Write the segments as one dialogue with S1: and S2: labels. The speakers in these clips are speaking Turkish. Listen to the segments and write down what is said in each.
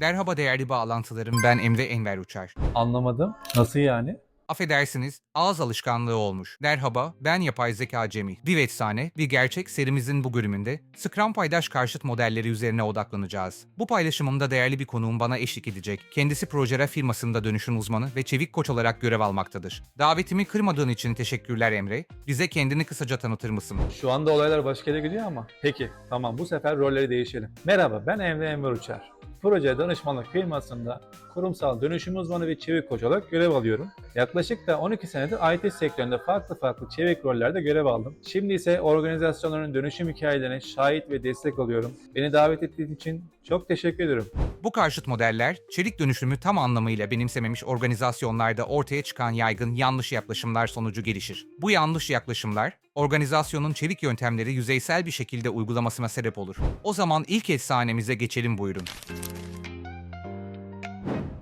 S1: Merhaba değerli bağlantılarım ben Emre Enver Uçar.
S2: Anlamadım. Nasıl yani?
S1: Affedersiniz ağız alışkanlığı olmuş. Merhaba ben yapay zeka Cemil. Bir efsane bir gerçek serimizin bu bölümünde Scrum paydaş karşıt modelleri üzerine odaklanacağız. Bu paylaşımımda değerli bir konuğum bana eşlik edecek. Kendisi Projera firmasında dönüşüm uzmanı ve çevik koç olarak görev almaktadır. Davetimi kırmadığın için teşekkürler Emre. Bize kendini kısaca tanıtır mısın?
S2: Şu anda olaylar başka yere gidiyor ama. Peki tamam bu sefer rolleri değişelim. Merhaba ben Emre Enver Uçar. Proje danışmanlık firmasında kurumsal dönüşüm uzmanı ve çevik koç olarak görev alıyorum. Yaklaşık da 12 senedir IT sektöründe farklı farklı çevik rollerde görev aldım. Şimdi ise organizasyonların dönüşüm hikayelerine şahit ve destek oluyorum. Beni davet ettiğiniz için çok teşekkür ederim.
S1: Bu karşıt modeller, çelik dönüşümü tam anlamıyla benimsememiş organizasyonlarda ortaya çıkan yaygın yanlış yaklaşımlar sonucu gelişir. Bu yanlış yaklaşımlar, organizasyonun çelik yöntemleri yüzeysel bir şekilde uygulamasına sebep olur. O zaman ilk efsanemize geçelim buyurun.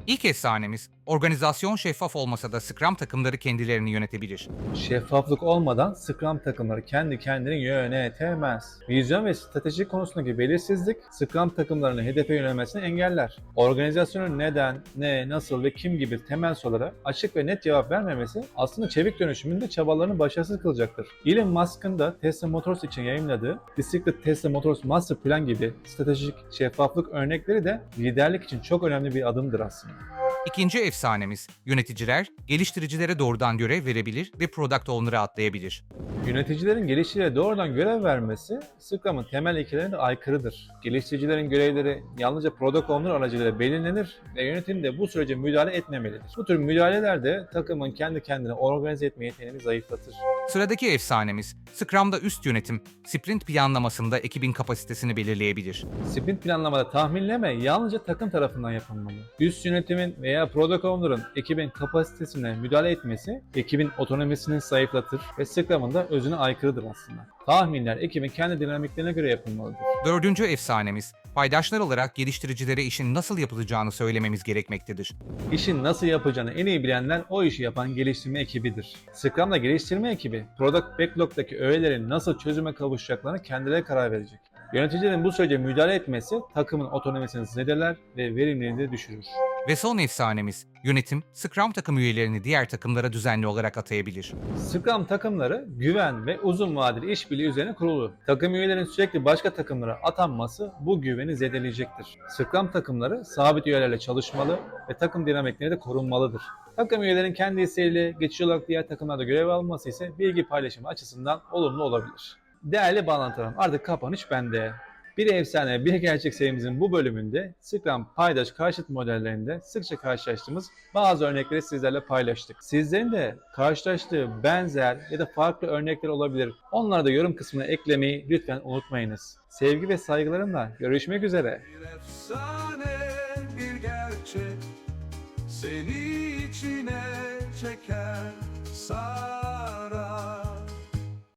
S1: İlk efsanemiz, organizasyon şeffaf olmasa da Scrum takımları kendilerini yönetebilir.
S2: Şeffaflık olmadan Scrum takımları kendi kendini yönetemez. Vizyon ve strateji konusundaki belirsizlik Scrum takımlarının hedefe yönelmesini engeller. Organizasyonun neden, ne, nasıl ve kim gibi temel sorulara açık ve net cevap vermemesi aslında çevik dönüşümünde çabalarını başarısız kılacaktır. Elon Musk'ın da Tesla Motors için yayınladığı Secret Tesla Motors Master Plan gibi stratejik şeffaflık örnekleri de liderlik için çok önemli bir adımdır aslında.
S1: İkinci efsanemiz, yöneticiler geliştiricilere doğrudan görev verebilir ve product owner'a atlayabilir.
S2: Yöneticilerin geliştiricilere doğrudan görev vermesi Scrum'ın temel ilkelerine aykırıdır. Geliştiricilerin görevleri yalnızca Product Owner aracılığıyla belirlenir ve yönetim de bu sürece müdahale etmemelidir. Bu tür müdahaleler de takımın kendi kendine organize etme yeteneğini zayıflatır.
S1: Sıradaki efsanemiz, Scrum'da üst yönetim, sprint planlamasında ekibin kapasitesini belirleyebilir.
S2: Sprint planlamada tahminleme yalnızca takım tarafından yapılmalı. Üst yönetimin veya Product Owner'ın ekibin kapasitesine müdahale etmesi ekibin otonomisini zayıflatır ve Scrum'ın da özüne aykırıdır aslında. Tahminler ekibin kendi dinamiklerine göre yapılmalıdır.
S1: Dördüncü efsanemiz, paydaşlar olarak geliştiricilere işin nasıl yapılacağını söylememiz gerekmektedir.
S2: İşin nasıl yapacağını en iyi bilenler o işi yapan geliştirme ekibidir. Scrum'da geliştirme ekibi, Product Backlog'daki öğelerin nasıl çözüme kavuşacaklarına kendileri karar verecek. Yöneticilerin bu sürece müdahale etmesi takımın otonomisini zedeler ve verimliliğini de düşürür.
S1: Ve son efsanemiz, yönetim, Scrum takım üyelerini diğer takımlara düzenli olarak atayabilir.
S2: Scrum takımları güven ve uzun vadeli işbirliği üzerine kurulu. Takım üyelerinin sürekli başka takımlara atanması bu güveni zedeleyecektir. Scrum takımları sabit üyelerle çalışmalı ve takım dinamikleri de korunmalıdır. Takım üyelerinin kendi isteğiyle geçici olarak diğer takımlarda görev alması ise bilgi paylaşımı açısından olumlu olabilir. Değerli bağlantılarım artık kapanış bende. Bir efsane bir gerçek serimizin bu bölümünde Scrum paydaş karşıt modellerinde sıkça karşılaştığımız bazı örnekleri sizlerle paylaştık. Sizlerin de karşılaştığı benzer ya da farklı örnekler olabilir. Onları da yorum kısmına eklemeyi lütfen unutmayınız. Sevgi ve saygılarımla görüşmek üzere.
S3: Bir efsane bir gerçek Seni içine çeker Sadece